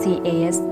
ภั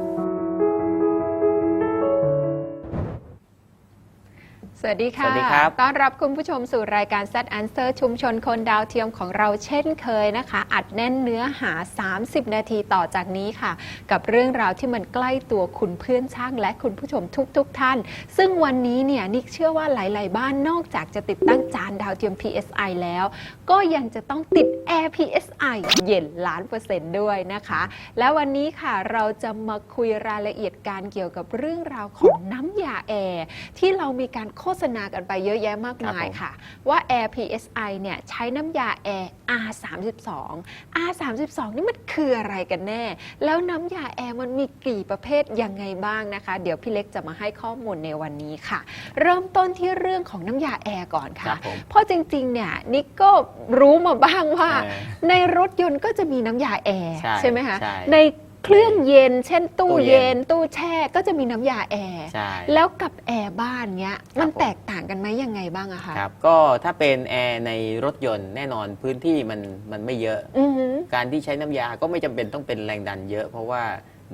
สวัสดีค่ะ สวัสดีครับ ต้อนรับคุณผู้ชมสู่รายการ Set Answer ชุมชนคนดาวเทียมของเราเช่นเคยนะคะ อัดแน่นเนื้อหา 30 นาทีต่อจากนี้ค่ะ กับเรื่องราวที่มันใกล้ตัวคุณเพื่อนช่างและคุณผู้ชมทุกๆทท่าน ซึ่งวันนี้เนี่ยนิกเชื่อว่าหลาย ๆ บ้านนอกจากจะติดตั้งจานดาวเทียม PSI แล้ว ก็ยังจะต้องติด Air PSI เย็นล้านเปอร์เซ็นต์ด้วยนะคะ และวันนี้ค่ะเราจะมาคุยรายละเอียดการเกี่ยวกับเรื่องราวของน้ำยาแอร์ที่เรามีการโฆษณากันไปเยอะแยะมากมายค่ะ ว่า Air PSI เนี่ยใช้น้ำยาแอร์ R32 R32 นี่มันคืออะไรกันแน่ แล้วน้ำยาแอร์มันมีกี่ประเภทยังไงบ้างนะคะ เดี๋ยวพี่เล็กจะมาให้ข้อมูลในวันนี้ค่ะ เริ่มต้นที่เรื่องของน้ำยาแอร์ก่อนครัค่ะบผมเพราะจริงๆเนี่ยนิกก็รู้มาบ้างว่า เออในรถยนต์ก็จะมีน้ำยาแอร์ใช่ใช่ไหมคะใช่ ใน เครื่องเย็น เช่นตู้ตู้เย็เย็นนตู้แช่ก็จะมีน้ำยาแอร์ใช่ แล้วกับแอร์บ้านเนี้ยครับมันผม แตกต่างกันไหมยังไงบ้างอะคะครับ ก็ถ้าเป็นแอร์ในรถยนต์แน่นอนพื้นที่มันมันไม่เยอะ อือหือ การที่ใช้น้ำยาก็ไม่จำเป็นต้องเป็นแรงดันเยอะ เพราะว่า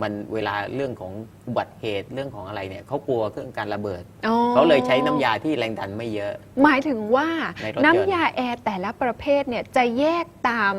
มันเวลาเรื่องของอุบัติเหตุเรื่องของอะไรเนี่ยเขากลัวเครื่องการระเบิด อ๋อเขาเลยใช้น้ำยาที่แรงดันไม่เยอะ หมายถึงว่าในรถยนต์ น้ำยาแอร์แต่ละประเภทเนี่ยจะแยกตาม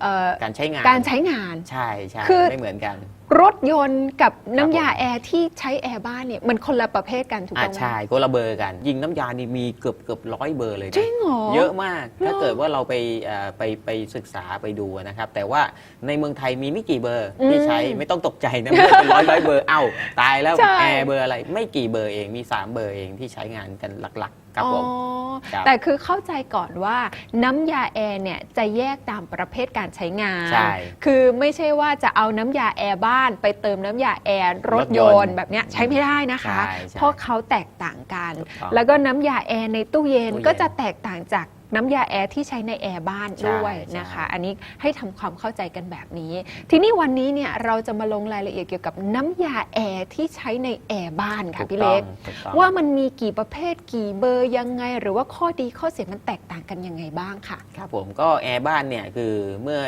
เอ่อการใช้งานการใช้งาน ใช่ใช่คือ ไม่เหมือนกัน รถยนต์กับน้ำยาผมแอร์ที่ใช้แอร์บ้านเนี่ยมันคนละประเภทกันถูกอ่าต้องไหมใช่คนละเบอร์กัน ยิงน้ำยานี่มีเกือบเกือบร้อยเบอร์เลยนะจริงเหรอ เยอะมากเหรอ ถ้าเกิดว่าเราไปเอ่อไปไปศึกษาไปดูนะครับ แต่ว่าในเมืองไทยมีไม่กี่เบอร์ที่ใช้ไม่ต้องตกใจนะไม่ได้เป็นร้อยร้อยเบอร์เอ้าตายแล้วใช่ แอร์เบอร์อะไรไม่กี่เบอร์เองมี3เบอร์เองที่ใช้งานกันหลักๆ ครับผมอ๋อครับแต่คือเข้าใจก่อนว่าน้ำยาแอร์เนี่ยจะแยกตามประเภทการใช้งาน ใช่คือไม่ใช่ว่าจะเอาน้ำยาแอร์บ้าน ไปเติมน้ำยาแอร์รถยรถยนนต์ต์แบบเนี้ยใช้ไม่ได้นะคะ ใช่ใช่เพราะเขาแตกต่างกัน ถูกต้องแล้วก็น้ำยาแอร์ในตู้เย็นตู้เย็น ก็จะแตกต่างจาก น้ำยาแอร์ที่ใช้ในแอร์บ้านใช่ด้วยใช่นะคะ อันนี้ให้ทำความเข้าใจกันแบบนี้ ทีนี้วันนี้เนี่ยเราจะมาลงรายละเอียดเกี่ยวกับน้ำยาแอร์ที่ใช้ในแอร์บ้านค่ะถูกพี่ต้อเล็งกถูกต้องว่ามันมีกี่ประเภทกี่เบอร์ยังไง หรือว่าข้อดีข้อเสียมันแตกต่างกันยังไงบ้างค่ะ ครับผมก็แอร์บ้านเนี่ยคือเมื่อ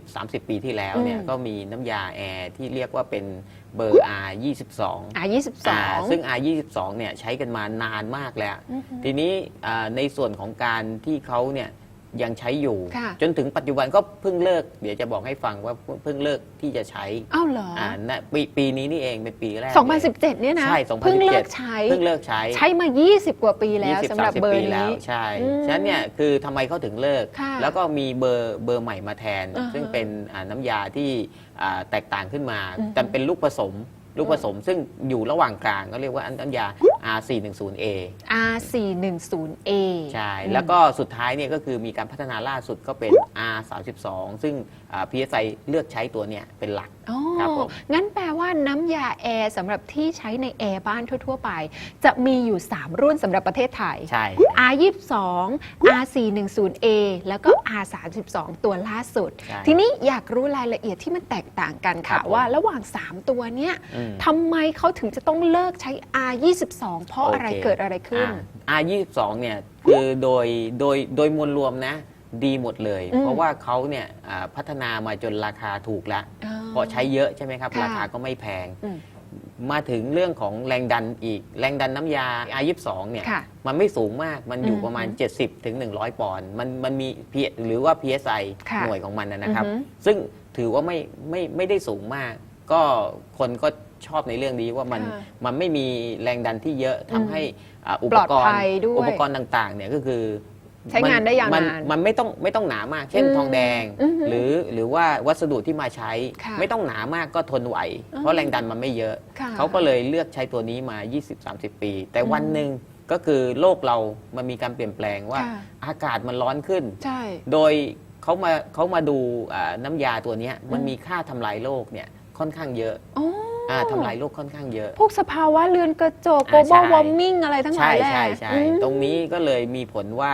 20-30 ปีที่แล้วเนี่ยอืมก็มีน้ำยาแอร์ที่เรียกว่าเป็น เบอร์ R 22 อ่ายี่สิบสองซึ่ง R 22 เนี่ยใช้กันมานานมากแล้วอือฮึทีนี้อ่าในส่วนของการที่เขาเนี่ย ยังใช้อยู่ ค่ะจนถึงปัจจุบันก็เพิ่งเลิก เดี๋ยวจะบอกให้ฟังว่าเพิ่งเลิกที่จะใช้อ้าวเหรออ่าณปีปีนี้นี่เองเป็นปีแรก2017 เนี่ยนะ ใช่2017เพิ่งเลิกใช้ เพิ่งเลิกใช้ ใช้มา 20 กว่าปีแล้ว20สำหรับ30เบอปีร์แล้นี้ วใช่อืมฉะนั้นเนี่ยคือทำไมเขาถึงเลิก ค่ะแล้วก็มีเบอร์เบอร์ใหม่มาแทน อ่าฮะซึ่งเป็นอ่าน้ำยาที่อ่าแตกต่างขึ้นมาอืมแต่เป็นลูกผสม ลูกผสมซึ่งอยู่ระหว่างกลางก็เรียกว่าอันน้ำยา R410A R410A ใช่ แล้วก็สุดท้ายเนี่ยก็คือมีการพัฒนาล่าสุดก็เป็น R32 ซึ่งอ่า PSI เลือกใช้ตัวเนี่ยเป็นหลักอ๋อครับผมงั้นแปลว่าน้ำยาแอร์สำหรับที่ใช้ในแอร์บ้านทั่ว ๆ ไป จะมีอยู่ 3 รุ่นสำหรับประเทศไทย ใช่ R22 R410A แล้วก็ R32 ตัวล่าสุดใช่ทีนี้อยากรู้รายละเอียดที่มันแตกต่างกันครัค่ะบผมว่าระหว่าง 3 ตัวเนี้ยอืมทำไมเขาถึงจะต้องเลิกใช้ R22 เพราะอะไรโอเคเกิดอะไรขึ้น อ่า R22 เนี่ยคือโดยโดยโดยมวลรวมนะดีหมดเลย อืม เพราะว่าเขาเนี่ยอ่าพัฒนามาจนราคาถูกแล้วอ๋อเพราะใช้เยอะใช่ไหมครับ ค่ะ ราคาก็ไม่แพง อืม มาถึงเรื่องของแรงดันอีก แรงดันน้ำยา R22 เนี่ย ค่ะมันไม่สูงมาก มันอยู่อืมประมาณ70ถึง100ปอนด์ มันมันมี P- หรือว่า PSI ค่ะหน่วยของมันนะนะครับ อือฮึซึ่งถือว่าไม่ไม่ไม่ได้สูงมาก ก็คนก็ ชอบในเรื่องนี้ว่ามันค่ะมันไม่มีแรงดันที่เยอะทำให้อ่าอุปปลอดกรณ์ภัยด้วยอุปกรณ์ต่างๆเนี่ยก็คือใช้งานได้ยาวนานมันมันไม่ต้องไม่ต้องหนามาก เช่นอืมทองแดง อือฮึหรือหรือว่าวัสดุที่มาใช้ ค่ะไม่ต้องหนามากก็ทนไหวอ๋อเพราะแรงดันมันไม่เยอะ ค่ะ เขาก็เลยเลือกใช้ตัวนี้มา 20-30 ปี แต่วันหนึ่งก็คือโลกเรามันมีการเปลี่ยนแปลงว่า ค่ะ อากาศมันร้อนขึ้น ใช่ โดยเขามาเขามาดูอ่าน้ำยาตัวเนี้ยมันอืมมีค่าทำลายโลกเนี่ยค่อนข้างเยอะอ๋อ ออ่าทำลายโลกค่อนข้างเยอะ พวกสภาวะเรือนกระจก อ่า global ใช่ warming อะไรทั้งหลาใช่ยแหละใช่ใช่อืมตรงนี้ก็เลยมีผลว่า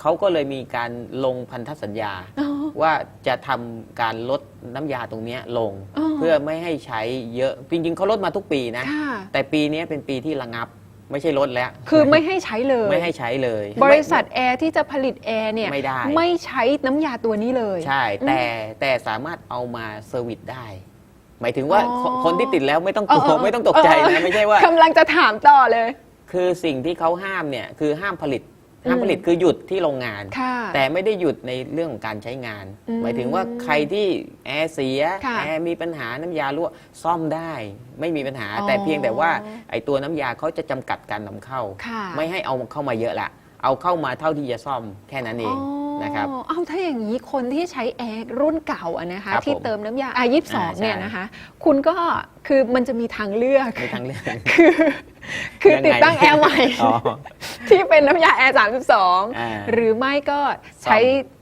เขาก็เลยมีการลงพันธสัญญา อ๋อ ว่าจะทำการลดน้ำยาตรงเนี้ยลง อ๋อ เพื่อไม่ให้ใช้เยอะจริงๆเขาลดมาทุกปีนะ ค่ะ แต่ปีนี้เป็นปีที่ระงับ ไม่ใช่ลดแล้วคือไม่ให้ใช้เลย ไม่ให้ใช้เลยบริษัทแอร์ที่จะผลิตแอร์เนี่ยไม่ได้ไม่ใช้น้ำยาตัวนี้เลย ใช่ แต่แต่สามารถเอามาเซอร์วิสได้ หมายถึงว่าอ๋อคนคนที่ติดแล้วไม่ต้องกเอลัอเอวอไม่ต้องตกใจเออนะไม่ใช่ว่า กำลังจะถามต่อเลย คือสิ่งที่เขาห้ามเนี่ยคือห้ามผลิตอืมห้ามผลิตคือหยุดที่โรงงาน ค่ะ แต่ไม่ได้หยุดในเรื่องของการใช้งาน อืมหมายถึงว่าใครที่แอร์เสียค่ะแอร์มีปัญหาน้ำยารั่วซ่อมได้ไม่มีปัญหา อ๋อแต่เพียงแต่ว่าไอ้ตัวน้ำยาเขาจะจำกัดการนำเข้า ค่ะไม่ให้เอาเข้ามาเยอะละเอาเข้ามาเท่าที่จะซ่อมแค่นั้นเอง นะครับอ๋อเอาถ้าอย่างนี้คนที่ใช้แอร์รุ่นเก่าอะนะคะครับที่ผมเติมน้ำยาอายี่สองอ่าใช่เนี่ยนะคะ คุณก็คือมันจะมีทางเลือกมีทางเลือกคือ คือยังไงติดตั้งแอร์ใหม่อ๋อ ที่เป็นน้ำยาแอร์ อ่า32 หรือไม่ก็ใช้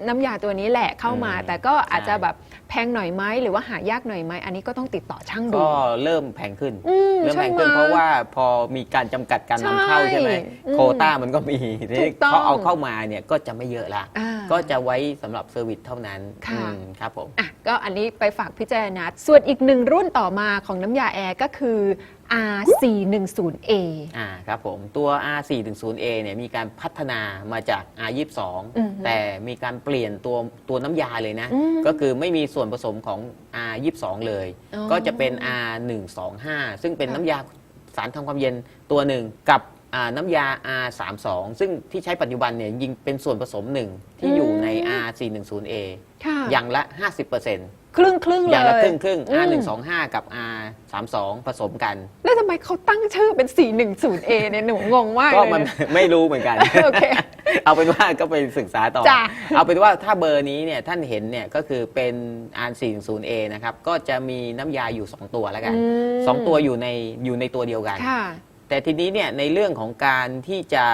น้ำยาตัวนี้แหละเข้ามา อืมแต่ก็อาจจะใช่ แบบแพงหน่อยไหมหรือว่าหายากหน่อยไหมอันนี้ก็ต้องติดต่อช่างดู ก็เริ่มแพงขึ้น อืมเริ่มแพงขึ้นใช่ไหมเพราะว่าพอมีการจำกัดการนำเข้าใช่ใช่ไหมอืมโควต้ามันก็มีทีถูนี้กต้อง เขาเอาเข้ามาเนี่ยก็จะไม่เยอะละ อ่า ก็จะไว้สำหรับเซอร์วิสเท่านั้นค่ะ อืมครับผม อะก็อันนี้ไปฝากพิจารณาส่วนอีกหนึ่งรุ่นต่อมาของน้ำยาแอร์ก็คือ R410A อ่าครับผมตัว R410A เนี่ยมีการพัฒนามาจาก R22 อืมแต่มีการเปลี่ยนตัวตัวน้ำยาเลยนะอืมก็คือไม่มีส่วนผสมของ R22 เลยอ๋อก็จะเป็น R125 ซึ่งเป็นค่ะน้ำยาสารทำความเย็นตัวหนึ่งกับอ่า น้ำยา R32 ซึ่งที่ใช้ปัจจุบันเนี่ยยิงเป็นส่วนผสมหนึ่งที่อยู่ใน R410A ค่ะอย่างละ 50%ครึ่งครึ่งๆอเลยย่างละครึ่งครึ่ง อืม R125 กับ R32 ผสมกัน แล้วทำไมเขาตั้งชื่อเป็น 410A เนี่ยหนูงงมากก็เลยมันไม่รู้เหมือนกัน โอเค เอาเป็นว่าก็ไปศึกษาต่อ จ้ะ เอาเป็นว่าถ้าเบอร์นี้เนี่ยท่านเห็นเนี่ยก็คือเป็น R410A นะครับ ก็จะมีน้ำยาอยู่ 2 ตัวแล้วกัน อืมสองตัวอยู่ในอยู่ในตัวเดียวกัน ค่ะ แต่ทีนี้เนี่ยในเรื่องของการที่จะ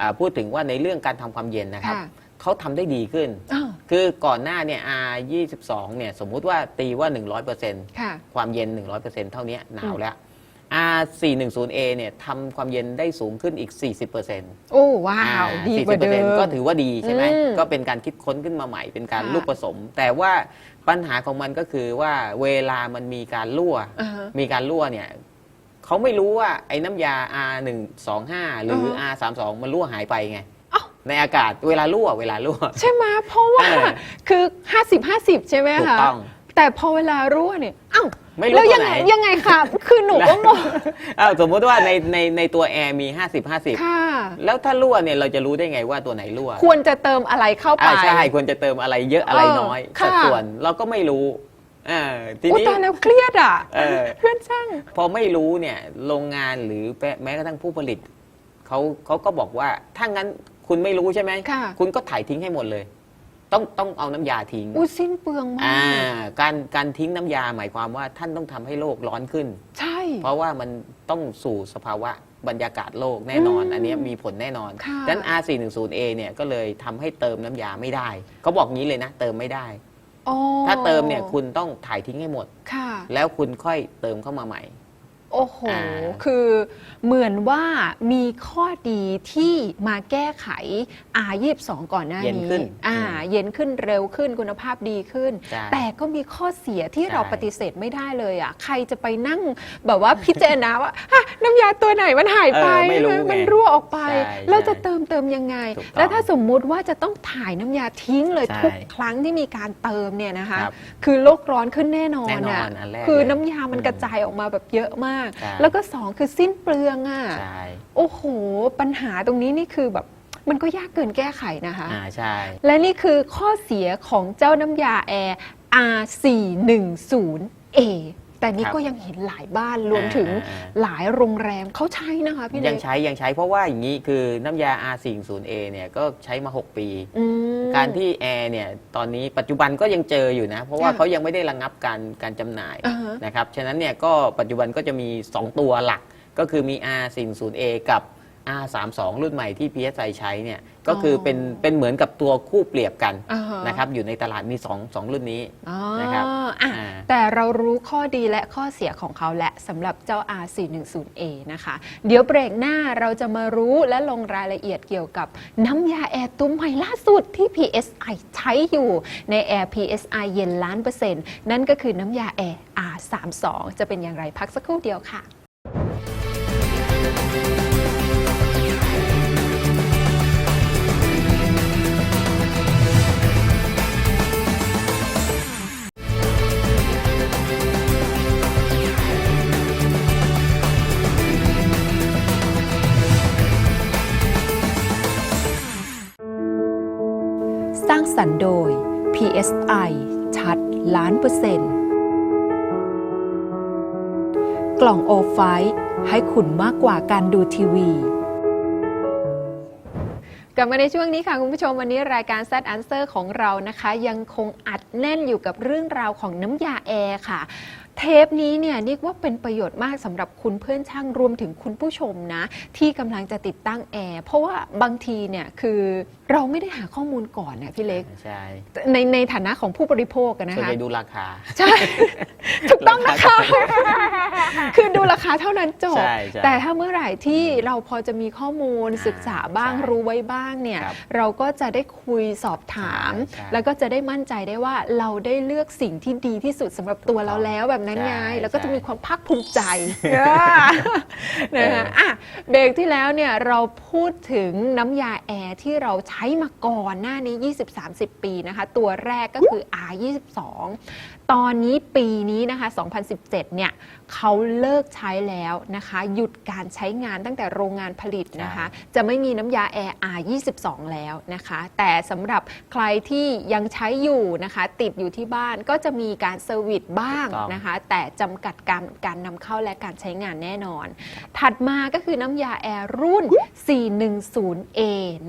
อ่าพูดถึงว่าในเรื่องการทำความเย็นนะครับค่ะเขาทำได้ดีขึ้นอ้าวคือก่อนหน้าเนี่ย R22 เนี่ยสมมุติว่าตีว่า 100%ค่ะความเย็น 100%เท่านี้หนาวแล้ว R410A เนี่ยทำความเย็นได้สูงขึ้นอีก 40%โอ้ว้าว ดีกว่าเดิม40%ก็ถือว่าดีใช่ไหมอืมก็เป็นการคิดค้นขึ้นมาใหม่เป็นการค่ะลูกผสม แต่ว่าปัญหาของมันก็คือว่าเวลามันมีการรั่วอ่าฮะมีการรั่วเนี่ย เขาไม่รู้ว่าไอ้น้ำยา R125 หรืออ่า R32 มันรั่วหายไปไง อ้าว ในอากาศเวลารั่วเวลารั่ว ใช่ไหมเพราะว่าเออ คือ 50 50 ใช่ไหมถูกคะต้อง แต่พอเวลารั่วเนี่ยอ้าวไม่รู้แล้วตัวยังไหน ไงยังไงครับคือหนูก็งงอ้าวสมมติว่าในในในตัวแอร์มี 50 50ค่ะแล้วถ้ารั่วเนี่ยเราจะรู้ได้ไงว่าตัวไหนรั่วควรจะเติมอะไรเข้าไป อ่าใช่ควรจะเติมอะไรเยอะอะไรน้อย เออค่ะ สัดส่วนเราก็ไม่รู้ อ่าทีอุ้ยนี้ ตายแล้วเครียดอะเออ เพื่อนช่าง พอไม่รู้เนี่ยโรงงานหรือแม้กระทั่งผู้ผลิตเขาเขาก็บอกว่าถ้างั้นคุณไม่รู้ใช่ไหมค่ะคุณก็ถ่ายทิ้งให้หมดเลย ต้องต้องเอาน้ำยาทิ้งอุ้ยสิ้นเปลืองมาอ่าก การการทิ้งน้ำยาหมายความว่าท่านต้องทำให้โลกร้อนขึ้น ใช่ เพราะว่ามันต้องสู่สภาวะบรรยากาศโลกแน่นอน อืมอันเนี้ยมีผลแน่นอนค่ะ ดังนั้น R410A เนี่ยก็เลยทำให้เติมน้ำยาไม่ได้ เขาบอกงี้เลยนะ เติมไม่ได้อ๋อ ถ้าเติมเนี่ยคุณต้องถ่ายทิ้งให้หมด ค่ะ แล้วคุณค่อยเติมเข้ามาใหม่ โอ้โห อ่า คือเหมือนว่ามีข้อดีที่มาแก้ไข R22 ก่อนหน้าเย็นนี้ขึ้นอ่า อืมเย็นขึ้นเร็วขึ้นคุณภาพดีขึ้น ใช่ แต่ก็มีข้อเสียที่ใช่ เราปฏิเสธไม่ได้เลยอะ ใครจะไปนั่งแบบว่าพิจารณาว่าฮะน้ำยาตัวไหนมันหายไปเออไม่รู้ไงมันรั่วออกไป ใช่แล้วจะใช่เติมเติมยังไง ถูกต้องแล้วถ้าสมมุติว่าจะต้องถ่ายน้ำยาทิ้งเลยใช่ทุกครั้งที่มีการเติมเนี่ยนะคะ ครับคือโลกร้อนขึ้นแน่นอนแน่นออะนอันแรกคือเลย น้ำยามันอืมกระจายออกมาแบบเยอะมากใช่แล้วก็สองคือสิ้นเปลืองอะใช่โอ้โห ปัญหาตรงนี้นี่คือแบบมันก็ยากเกินแก้ไขนะคะ อ่าใช่ และนี่คือข้อเสียของเจ้าน้ำยาแอร์ R410A แต่นี่ครับก็ยังเห็นหลายบ้านรวมถึงอ่าหลายโรงแรมเขาใช้นะคะพี่เล็ยังใช้ยังใช้เพราะว่าอย่างนี้คือน้ำยา R410A เนี่ยก็ใช้มา 6 ปีอืมการที่แอร์เนี่ยตอนนี้ปัจจุบันก็ยังเจออยู่นะ เพราะว่าค่ะเขายังไม่ได้ระงับการการจำหน่ายอ่าฮะนะครับ ฉะนั้นเนี่ยก็ปัจจุบันก็จะมี 2 ตัวหลักก็คือมี R40A กับ R32 รุ่นใหม่ที่ PSI ใช้เนี่ยก็คือเป็นเป็นเหมือนกับตัวคู่เปรียบกันอ่าฮะ นะครับอยู่ในตลาดมี2 2รุ่นนี้ อ๋อนะครับอะอ่า แต่เรารู้ข้อดีและข้อเสียของเขาและสำหรับเจ้า R410A นะคะ เดี๋ยวเบรกหน้าเราจะมารู้และลงรายละเอียดเกี่ยวกับน้ำยาแอร์ตัวใหม่ล่าสุดที่ PSI ใช้อยู่ใน Air PSI เย็นล้านเปอร์เซ็นต์นั่นก็คือน้ำยาแอร์ R32 จะเป็นอย่างไรพักสักครู่เดียวค่ะ สรรโดย PSI ชัดล้านเปอร์เซ็นต์ กล่องโอไฟให้คุณมากกว่าการดูทีวีกลับมาในช่วงนี้ค่ะ คุณผู้ชมวันนี้รายการ s ซ t Answer ของเรานะคะ ยังคงอัดแน่นอยู่กับเรื่องราวของน้ำยาแอร์ค่ะ เทปนี้เนี่ยนิกว่าเป็นประโยชน์มากสำหรับคุณเพื่อนช่างรวมถึงคุณผู้ชมนะ ที่กำลังจะติดตั้งแอร์เพราะว่าบางทีเนี่ยคือ เราไม่ได้หาข้อมูลก่อนนะพี่เล็ก ใช่ในในฐานะของผู้บริโภคอะนะส่วนคะ ใหญ่ดูราคา ใช่ ถูกต้องนะคะ คือดูราคาเท่านั้นจบ ใช่ใช่แต่ถ้าเมื่อไหร่ที่เราพอจะมีข้อมูลอ่าศึกษาบ้างใช่รู้ไว้บ้างเนี่ย ครับเราก็จะได้คุยสอบถาม ใช่ใช่แล้วก็จะได้มั่นใจได้ว่าเราได้เลือกสิ่งที่ดีที่สุดสำหรับตัวเราแล้วแบบนั้นไง ใช่แล้วก็จะใช่มีความภาคภูมิใจนะคะอะเบรกที่แล้วเนี่ยเราพูดถึงน้ำยาแอร์ที่เราใช้มาก่อนหน้านี้ 20-30 ปีนะคะ ตัวแรกก็คือ R22 ตอนนี้ปีนี้นะคะ 2017 เนี่ยเขาเลิกใช้แล้วนะคะ หยุดการใช้งานตั้งแต่โรงงานผลิตนะคะ จะไม่มีน้ำยาแอร์ R22 แล้วนะคะ แต่สำหรับใครที่ยังใช้อยู่นะคะ ติดอยู่ที่บ้านก็จะมีการเซอร์วิสบ้างนะคะ แต่จำกัดการการนำเข้าและการใช้งานแน่นอน ถัดมาก็คือน้ำยาแอร์รุ่น 410A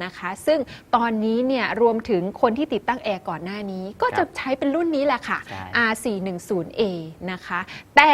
นะคะ ซึ่งตอนนี้เนี่ยรวมถึงคนที่ติดตั้งแอร์ก่อนหน้านี้ ก็จะใช้เป็นรุ่นนี้แหละค่ะ ใช่ R410A นะคะ แต่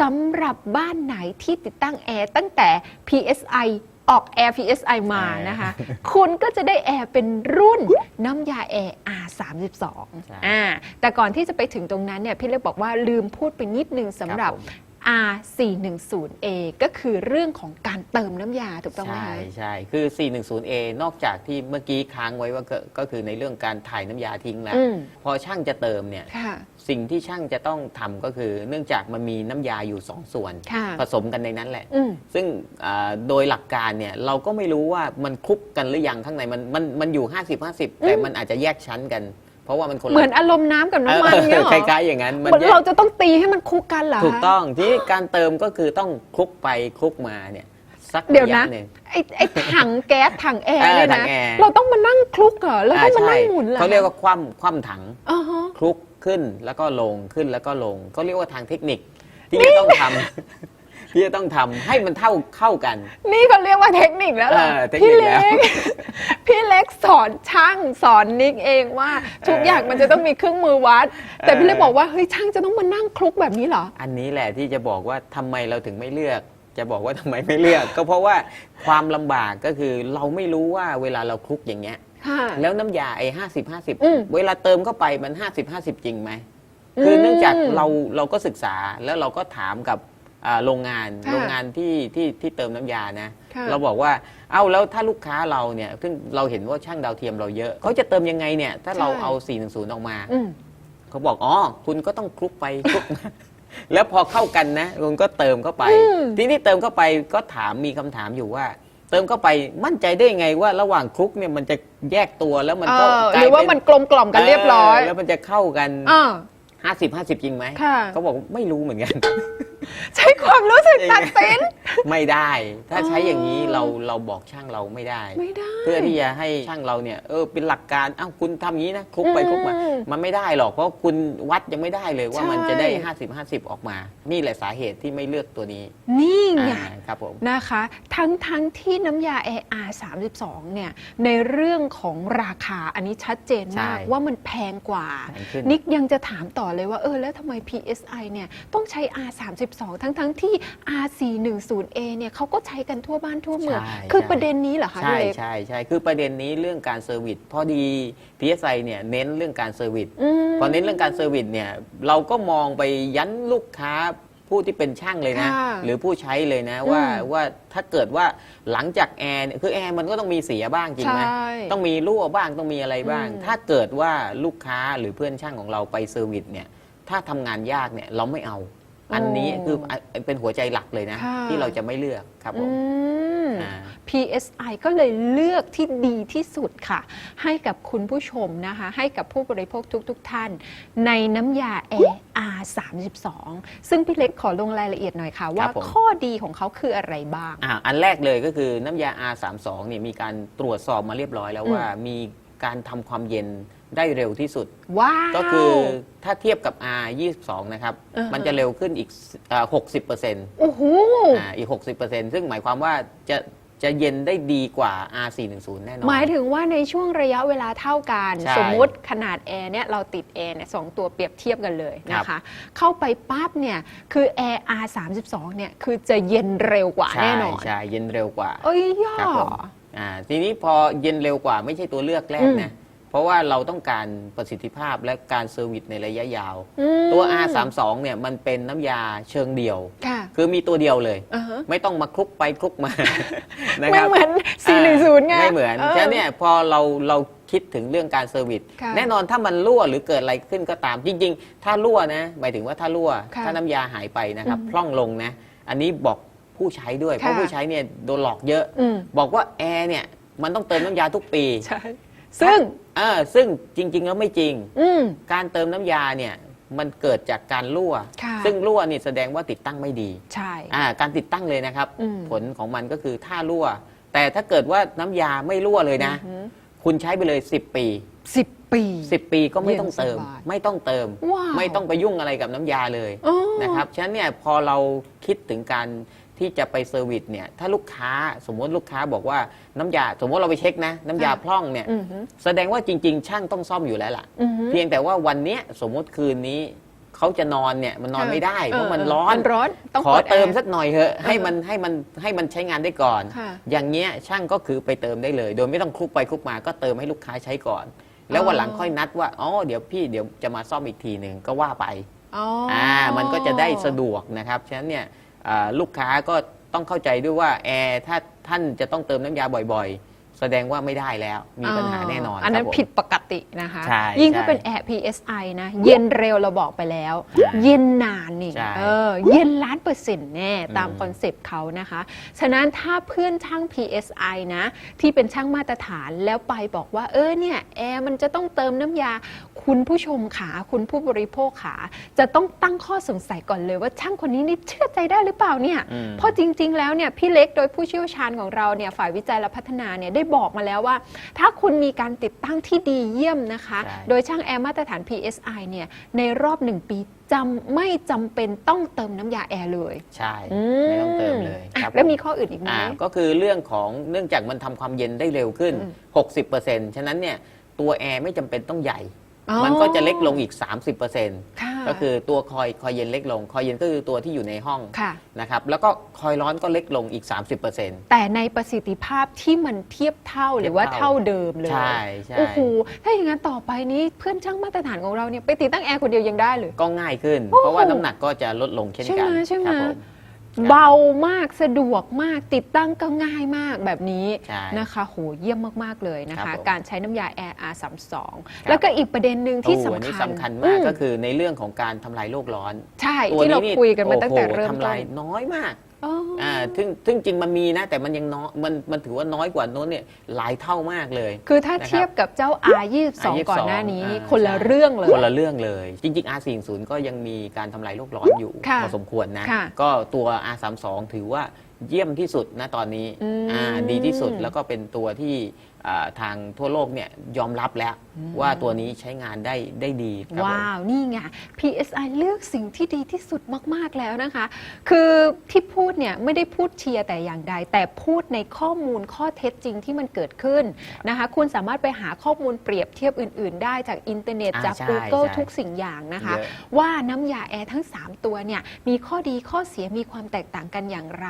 สำหรับบ้านไหนที่ติดตั้งแอร์ตั้งแต่ PSI ออกแอร์ PSI มานะคะ คุณก็จะได้แอร์เป็นรุ่นน้ำยาแอร์ R32 ใช่ อ่าแต่ก่อนที่จะไปถึงตรงนั้นเนี่ยพี่เล็กบอกว่าลืมพูดไปนิดนึงสำหรับ ครับผม R410A ก็คือเรื่องของการเติมน้ำยาถูกต้องไหมใช่คะ ใช่คือ 410A นอกจากที่เมื่อกี้ค้างไว้ว่าก็ก็คือในเรื่องการถ่ายน้ำยาทิ้งแล้ว อืม พอช่างจะเติมเนี่ย ค่ะ สิ่งที่ช่างจะต้องทำก็คือ เนื่องจากมันมีน้ำยาอยู่ 2 ส่วน ค่ะ ผสมกันในนั้นแหละ อืม ซึ่งอ่าโดยหลักการเนี่ยเราก็ไม่รู้ว่ามันคลุกกันหรือยังข้างในมันมันมันอยู่ 50 50 แต่มันอาจจะแยกชั้นกัน เพราะว่ามันคนละเหมือนอารมณ์น้ำกับน้ำมันเนี่ยเหรอคล้ายๆอย่างนั้นเหมันมือนแยก เราจะต้องตีให้มันคลุกกันเหรอคะ ถูกต้องที่การเติมก็คือต้องคลุกไปคลุกมาเนี่ยสักเดี๋ยวระยะนะ หนึ่ง ไอ้ไอ้ถังแก๊สถังแอร์เออเนี่ยถันะงแอร์ เราต้องมานั่งคลุกเหรอแล้วต้องมาอ่านั่งใช่หมุนเหรอเขาเรียกว่าคว่ำคว่ำถังอ๋อฮะคลุกขึ้นแล้วก็ลงขึ้นแล้วก็ลงเขาเรียกว่าทางเทคนิคที่จะต้องทำ ที่จะต้องทำให้มันเท่าเข้ากัน นี่เขาเรียกว่าเทคนิคแล้วเหรอเออเทคนิพี่คเล็แล้วก พี่เล็กสอนช่างสอนนิกเองว่าทุกอย่างมันจะต้องมีเครื่องมือวัด แต่พี่เล็กบอกว่าเฮ้ยช่างจะต้องมานั่งคลุกแบบนี้เหรอ อันนี้แหละที่จะบอกว่าทำไมเราถึงไม่เลือก จะบอกว่าทำไมไม่เลือก ก็เพราะว่าความลำบากก็คือเราไม่รู้ว่าเวลาเราคลุกอย่างเงี้ย ค่ะ แล้วน้ำยาไอ้ห้าสิบห้าสิบอืมเวลาเติมเข้าไปมันห้าสิบห้าสิบจริงไหม คือเนื่องจากเราเราก็ศึกษาแล้วเราก็ถามกับอ่า โรงงานค่ะโรงงานที่ที่ที่เติมน้ำยานะ ค่ะเราบอกว่าเอ้าแล้วถ้าลูกค้าเราเนี่ยซึ่งเราเห็นว่าช่างดาวเทียมเราเยอะเขาจะเติมยังไงเนี่ยถ้าเราเอา 410 ออกมา อืม เขาบอกอ๋อคุณก็ต้องคลุกไปคลุกมา แล้วพอเข้ากันนะคุณก็เติมเข้าไป อืม ทีนี้เติมเข้าไปก็ถามมีคำถามอยู่ว่า เติมเข้าไปมั่นใจได้ยังไงว่าระหว่างคลุกเนี่ยมันจะแยกตัวแล้วมันเอก็อกลหยรือว่าเป็มันกลมกล่อมกันเรียบร้อยแล้วมันจะเข้ากัน อ่า 50 50 จริงไหมค่ะ เขาบอกไม่รู้เหมือนกัน ใช้ความรู้สึกตัดสิน ไม่ได้ ถ้าใช้อย่างนี้อ๋อเราเราบอกช่างเราไม่ได้ ไม่ได้ เพื่อที่จะให้ช่างเราเนี่ยเออเป็นหลักการอ้าวคุณทำอย่างนี้นะคลุกไปอืมคลุกมา มันไม่ได้หรอกเพราะคุณวัดยังไม่ได้เลยว่าใช่มันจะได้ 50 50 ออกมา นี่แหละสาเหตุที่ไม่เลือกตัวนี้นี่ไง อ่าครับผม นะคะ ทั้งทั้งที่น้ำยา AR 32 เนี่ย ในเรื่องของราคาอันนี้ชัดเจนมากใช่ว่ามันแพงกว่า แพงขึ้น นิกยังจะถามต่อเลยว่า เออ แล้วทำไม PSI เนี่ย ต้องใช้ R 32ทั้งทั้งที่ R 410A เนี่ยเขาก็ใช้กันทั่วบ้านทั่วเมือง ใช่คือใช่ ประเด็นนี้เหรอคะใช่พี่เล็กใช่ใช่คือประเด็นนี้เรื่องการเซอร์วิสพอดี PSI เนี่ยเน้นเรื่องการเซอร์วิสอืม พอเน้นเรื่องการเซอร์วิสเนี่ยเราก็มองไปยันลูกค้าผู้ที่เป็นช่างเลยนะ ค่ะหรือผู้ใช้เลยนะว่าอืมว่าถ้าเกิดว่าหลังจากแอร์เนี่ยคือแอร์มันก็ต้องมีเสียบ้างจริงไหมใช่ต้องมีรั่วบ้างต้องมีอะไรบ้าง อืม ถ้าเกิดว่าลูกค้าหรือเพื่อนช่างของเราไปเซอร์วิสเนี่ยถ้าทำงานยากเนี่ยเราไม่เอา อันนี้คือเป็นหัวใจหลักเลยนะ ค่ะ ที่เราจะไม่เลือกครับผอืมม อ่า PSI ก็เลยเลือกที่ดีที่สุดค่ะ ให้กับคุณผู้ชมนะคะ ให้กับผู้บริโภคทุกๆทท่าน ในน้ำยา AR 32ซึ่งพี่เล็กขอลงรายละเอียดหน่อยค่ะ ว่าผม ข้อดีของเขาคืออะไรบ้าง อ่าอันแรกเลยก็คือน้ำยา R32 เนี่ยมีการตรวจสอบมาเรียบร้อยแล้วอืมว่า มีการทำความเย็น ได้เร็วที่สุด ว้าว ก็คือถ้าเทียบกับ R 22นะครับอือฮะ มันจะเร็วขึ้นอีกหกสิบเปอร์เซ็นต์โอ้โหอ่าอีก60%ซึ่งหมายความว่าจะจะเย็นได้ดีกว่า R410 แน่นอน หมายถึงว่าในช่วงระยะเวลาเท่ากัน ใช่สมมุติขนาดแอร์เนี่ยเราติดแอร์เนี่ยสองตัวเปรียบเทียบกันเลยนะครัคะ บเข้าไปปั๊บเนี่ย คือแอร์ R32 เนี่ย คือจะเย็นเร็วกว่าใช่แน่นอน ใช่เย็นเร็วกว่า เอ้ยย่อ ครับผมอ่าทีนี้พอเย็นเร็วกว่าไม่ใช่ตัวเลือกแรกนะ เพราะว่าเราต้องการประสิทธิภาพและการเซอร์วิสในระยะยาว อืมตัว R32 เนี่ยมันเป็นน้ำยาเชิงเดี่ยว ค่ะคือมีตัวเดียวเลย อ่าฮะไม่ต้องมาคลุกไปคลุกมา นะคไม่รับ เหมือน 410 ไง ไม่เหมือนเออฉะนั้นเนี่ยพอเราเราคิดถึงเรื่องการเซอร์วิสค่ะแน่นอนถ้ามันรั่วหรือเกิดอะไรขึ้นก็ตามจริง ๆ ถ้ารั่วนะหมายถึงว่าถ้ารั่ว ค่ะถ้าน้ำยาหายไปนะครับอืมพร่องลงนะ อันนี้บอกผู้ใช้ด้วย เพราะค่ะ ผู้ใช้เนี่ยโดนหลอกเยอะ อืมบอกว่าแอร์เนี่ยมันต้องเติมน้ำยาทุกปี ใช่ ซึ่งเออซึ่งจริง ๆ แล้วไม่จริง อืม การเติมน้ำยาเนี่ยมันเกิดจากการรั่ว ค่ะ ซึ่งรั่วนี่แสดงว่าติดตั้งไม่ดีใช่ อ่าการติดตั้งเลยนะครับ อืม ผลของมันก็คือถ้ารั่ว แต่ถ้าเกิดว่าน้ำยาไม่รั่วเลยนะอือหือคุณใช้ไปเลย 10 ปี สิบปี 10 ปีก็ไม่ต้องเติม เย็นสบายไม่ต้องเติม ว้าวไม่ต้องไปยุ่งอะไรกับน้ำยาเลยอ๋อนะครับฉะนั้นเนี่ยพอเราคิดถึงการ ที่จะไปเซอร์วิสเนี่ยถ้าลูกค้าสมมติลูกค้าบอกว่าน้ำยาสมมติเราไปเช็คนะ น้ำยาค่ะพร่องเนี่ยอือหือแสดงว่าจริง ๆ ช่างต้องซ่อมอยู่แล้วล่ะ อือหือเพียงแต่ว่าวันเนี้ยสมมติคืนนี้เขาจะนอนเนี่ยมันนอนค่ะไม่ได้เพราะมันเออร้อน มันร้อนต้องขอเปิดแอร์เติมสักหน่อยเถอะให้เออมันให้มันให้มันใช้งานได้ก่อน ค่ะอย่างเงี้ยช่างก็คือไปเติมได้เลย โดยไม่ต้องคลุกไปคลุกมาก็เติมให้ลูกค้าใช้ก่อน แล้ววันหลังค่อยนัดว่าอ๋อเดี๋ยวพี่เดี๋ยวจะมาซ่อมอีกทีหนึ่งก็ว่าไปอ๋อออ่ามันก็จะได้สะดวกนะครับฉะนั้นเนี่ยอ่า ลูกค้าก็ต้องเข้าใจด้วยว่าแอร์ถ้าท่านจะต้องเติมน้ำยาบ่อยๆ แสดงว่าไม่ได้แล้วมีปัญหาแน่นอนอันนั้นครับผมผิดปกตินะคะใช่ยิ่งถ้าใช่เป็นแอร์ PSI นะ เย็นเร็วเราบอกไปแล้วใช่เย็นนานนี่ใช่เออเย็นล้านเปอร์เซ็นต์แน่ตามอืมคอนเซปต์เขานะคะ ฉะนั้นถ้าเพื่อนช่าง PSI นะ ที่เป็นช่างมาตรฐานแล้วไปบอกว่า เออเนี่ยแอร์มันจะต้องเติมน้ำยาคุณผู้ชมขาคุณผู้บริโภคขาจะต้องตั้งข้อสงสัยก่อนเลยว่าช่างคนนี้นี่เชื่อใจได้หรือเปล่าเนี่ยอืมเพราะจริง ๆ แล้วเนี่ยพี่เล็กโดยผู้เชี่ยวชาญของเราเนี่ยฝ่ายวิจัยและพัฒนาเนี่ยได้บอกมาแล้วว่า ถ้าคุณมีการติดตั้งที่ดีเยี่ยมนะคะ ใช่ โดยช่างแอร์มาตรฐาน PSI เนี่ยในรอบหนึ่งปีจำไม่จำเป็นต้องเติมน้ำยาแอร์เลยใช่ ไม่ต้องเติมเลยอะครับแล้วผมีข้ออื่นอีกไหม อ่าก็คือเรื่องของเนื่องจากมันทำความเย็นได้เร็วขึ้น อืม 60%ฉะนั้นเนี่ยตัวแอร์ไม่จำเป็นต้องใหญ่อ๋อ มันก็จะเล็กลงอีก 30%ค่ะก็คือตัวคอยคอยเย็นเล็กลง คอยเย็นก็คือตัวที่อยู่ในห้องค่ะนะครับแล้วก็คอยร้อนก็เล็กลงอีก 30%แต่ในประสิทธิภาพที่มันเทียบเท่าหรือว่าเทียบเท่าเท่าเดิมเลยใช่ใช่โอ้โหถ้าอย่างนั้นต่อไปนี้เพื่อนช่างมาตรฐานของเราเนี่ยไปติดตั้งแอร์คนเดียวยังได้เลยก็ง่ายขึ้นโอ้เพราะว่าน้ำหนักก็จะลดลงเช่นกันใช่ไหมใช่ไหมครับผมครับ เบามากสะดวกมากติดตั้งก็ง่ายมากแบบนี้ใช่นะคะโหเยี่ยมมาก ๆ เลยนะครัคะบผม การใช้น้ำยา Air R32 ครับแล้วก็อีกประเด็นหนึ่งที่โอ้โหสำอันนี้คัญสำคัญมากก็อืคือในเรื่องของการทำลายโลกร้อน ใช่ตัวที่เรานี้นี่คุยกันมาตั้งแต่โอ้โหเริ่มต้ทำลานยน้อยมาก อ๋อออ่าซึ่งซึ่งจริงมันมีนะ แต่มันยังน้อยมันมันถือว่าน้อยกว่าโน้นเนี่ยหลายเท่ามากเลย คือถ้านะครับ เทียบกับเจ้า R22 R22 ก่อนหน้านี้ อ่าคนละใช่ เรื่องเลย คนละเรื่องเลย จริง ๆ R40 ก็ยังมีการทำลายโลกร้อนอยู่ค่ะพอสมควรนะ ค่ะก็ตัว R32 ถือว่าเยี่ยมที่สุดนะตอนนี้อืม อ่าดีที่สุดแล้วก็เป็นตัวที่อ่า ทางทั่วโลกเนี่ยยอมรับแล้วว่าตัวนี้ใช้งานได้ได้ดีครับผมว้าว นี่ไง PSI เลือกสิ่งที่ดีที่สุดมาก ๆ แล้วนะคะ คือที่พูดเนี่ยไม่ได้พูดเชียร์แต่อย่างใด แต่พูดในข้อมูลข้อเท็จจริงที่มันเกิดขึ้นนะคะคุณสามารถไปหาข้อมูลเปรียบเทียบอื่น ๆ ได้จากอินเทอร์เน็ตอ่าจากใช่ Google ใช่ทุกสิ่งอย่างนะคะเยอะว่าน้ำยาแอร์ทั้ง 3 ตัวเนี่ยมีข้อดีข้อเสียมีความแตกต่างกันอย่างไร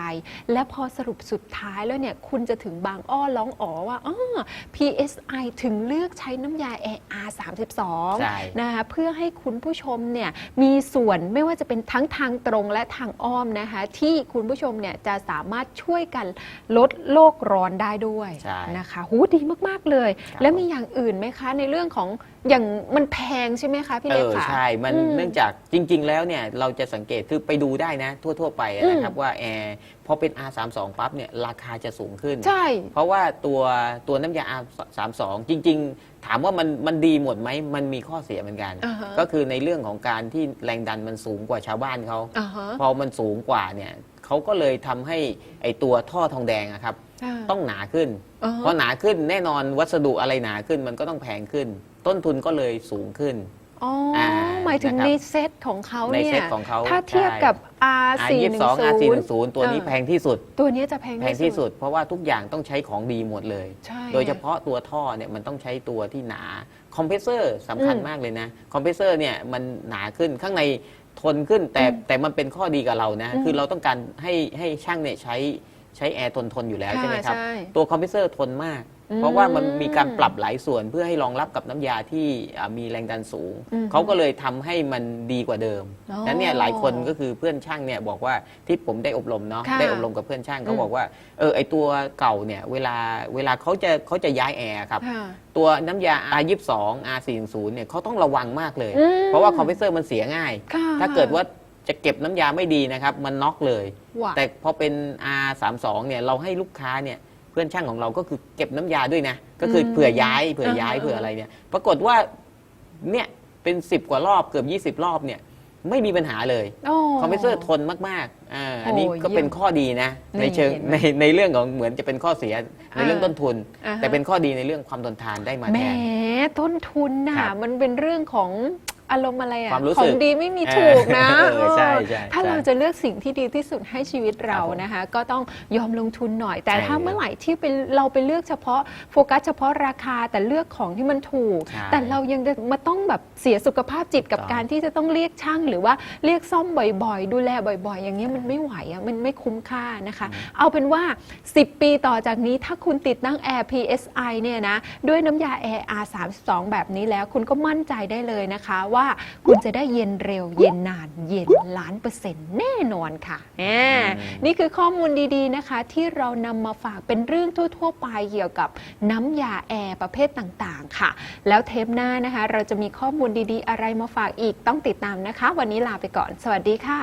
และพอสรุปสุดท้ายแล้วเนี่ยคุณจะถึงบางอ้อร้องอ๋อว่าอ๋อ PSI ถึงเลือกใช้น้ำยา Air R32 ใช่นะคะเพื่อให้คุณผู้ชมเนี่ยมีส่วนไม่ว่าจะเป็นทั้งทางตรงและทางอ้อมนะคะที่คุณผู้ชมเนี่ยจะสามารถช่วยกันลดโลกร้อนได้ด้วยใช่นะคะหูดีมาก ๆ เลย ครับ แล้วมีอย่างอื่นไหมคะ ในเรื่องของ อย่างมันแพงใช่ไหมคะพี่เอเล็กอคะ ใช่ มันอืมเนื่องจากจริง ๆ แล้วเนี่ยเราจะสังเกตคือไปดูได้นะ ทั่ว ๆ ไปนะครับว่าแอร์พอเป็น R32 ปั๊บเนี่ยราคาจะสูงขึ้น ใช่ เพราะว่าตัวตัวน้ำยา R32 จริง ๆ ถามว่ามันมันดีหมดไหมมันมีข้อเสียเหมือนกัน อ่าฮะ ก็คือในเรื่องของการที่แรงดันมันสูงกว่าชาวบ้านเขา อ่าฮะพอมันสูงกว่าเนี่ยเขาก็เลยทำให้ไอตัวท่อทองแดงอะครับา ต้องหนาขึ้น อ๋อ เพราะหนาขึ้นแน่นอนวัสดุอะไรหนาขึ้นมันก็ต้องแพงขึ้น ต้นทุนก็เลยสูงขึ้น อ๋ออาหมายถึงนะครับในเซตของเขาในเนี่ยเซ็ตของเขาถ้าเทียบกับ R อา4ยี่สิบสองอาร์สี่หนึ่งศูนย์1ตัวนี้แพงที่สุดตัวนี้จะแพงแพงที่สุด เพราะว่าทุกอย่างต้องใช้ของดีหมดเลย ใช่โดยเฉพาะตัวท่อเนี่ยมันต้องใช้ตัวที่หนา คอมเพรสเซอร์สำคัญอืมมากเลยนะ คอมเพรสเซอร์เนี่ยมันหนาขึ้นข้างในทนขึ้นแต่อืมแต่มันเป็นข้อดีกับเรานะอืมคือเราต้องการให้ให้ช่างเนี่ยใช้ ใช้แอร์ทนทนอยู่แล้วค่ะใช่ไหมครับใช่ตัวคอมเพรสเซอร์ทนมากอืมเพราะว่ามันมีการปรับหลายส่วนเพื่อให้รองรับกับน้ำยาที่อ่ามีแรงดันสูงอืมเขาก็เลยทำให้มันดีกว่าเดิมอ๋อนั้นเนี่ยหลายคนก็คือเพื่อนช่างเนี่ยบอกว่าที่ผมได้อบรมเนาะค่ะได้อบรมกับเพื่อนช่างเขาอืมบอกว่าเออไอตัวเก่าเนี่ยเวลาเวลาเขาจะเขาจะย้ายแอร์ครับค่ะตัวน้ำยา R22 R40 เนี่ยเขาต้องระวังมากเลยอืมเพราะว่าคอมเพรสเซอร์มันเสียง่ายค่ะถ้าเกิดว่า จะเก็บน้ำยาไม่ดีนะครับ มันน็อกเลย ว่ะแต่พอเป็น R32 เนี่ยเราให้ลูกค้าเนี่ยเพื่อนช่างของเราก็คือเก็บน้ำยาด้วยนะ ก็คืออมเผื่อย้ายเผื่อย้ายอ่าเผื่ออะไรเนี่ย ปรากฏว่าเนี่ยเป็น 10 กว่ารอบเกือบ 20 รอบเนี่ยไม่มีปัญหาเลยโอ้คอมเพรสเซอร์ทนมากๆอ่าอันนี้โอ้ก็เป็นเยี่ยมข้อดีนะ นี่ในเชิงเห็นไหมในในเรื่องของเหมือนจะเป็นข้อเสียในเรื่องอ่าต้นทุน อ่าฮะ แต่เป็นข้อดีในเรื่องความทนทานได้มาแหมแทน ต้นทุนน่ะ ครับมันเป็นเรื่องของ อารมณ์อะไรอะความรู้ขสึอกงดีไม่มีถูกนะเออใช่ใช่ถ้าใช่เราจะเลือกสิ่งที่ดีที่สุดให้ชีวิตเราครับผมนะคะ ก็ต้องยอมลงทุนหน่อย แต่ใช่ถ้าเมื่อไหร่ที่เป็นเราไปเลือกเฉพาะโฟกัสเฉพาะราคาแต่เลือกของที่มันถูก ใช่แต่เรายังจะมาต้องแบบเสียสุขภาพจิตกับถูกต้องการที่จะต้องเรียกช่าง หรือว่าเรียกซ่อมบ่อยๆ ดูแลบ่อย ๆ อย่างนี้ยมันไม่ไหวอะมันไม่คุ้มค่านะคะ เอาเป็นว่า 10 ปีต่อจากนี้ถ้าคุณติดตั้ง Air PSI เนี่ยนะด้วยน้ำยา Air R32 แบบนี้แล้วคุณก็มั่นใจได้เลยนะคะว่าคุณจะได้เย็นเร็ว เย็นนานเย็นล้านเปอร์เซ็นต์แน่นอนค่ะแหมนี่คือข้อมูลดีๆนะคะ ที่เรานำมาฝากเป็นเรื่องทั่ว ๆ ไปเกี่ยวกับน้ำยาแอร์ประเภทต่างๆค่ะ แล้วเทปหน้านะคะ เราจะมีข้อมูลดีๆ อะไรมาฝากอีกต้องติดตามนะคะ วันนี้ลาไปก่อน สวัสดีค่ะ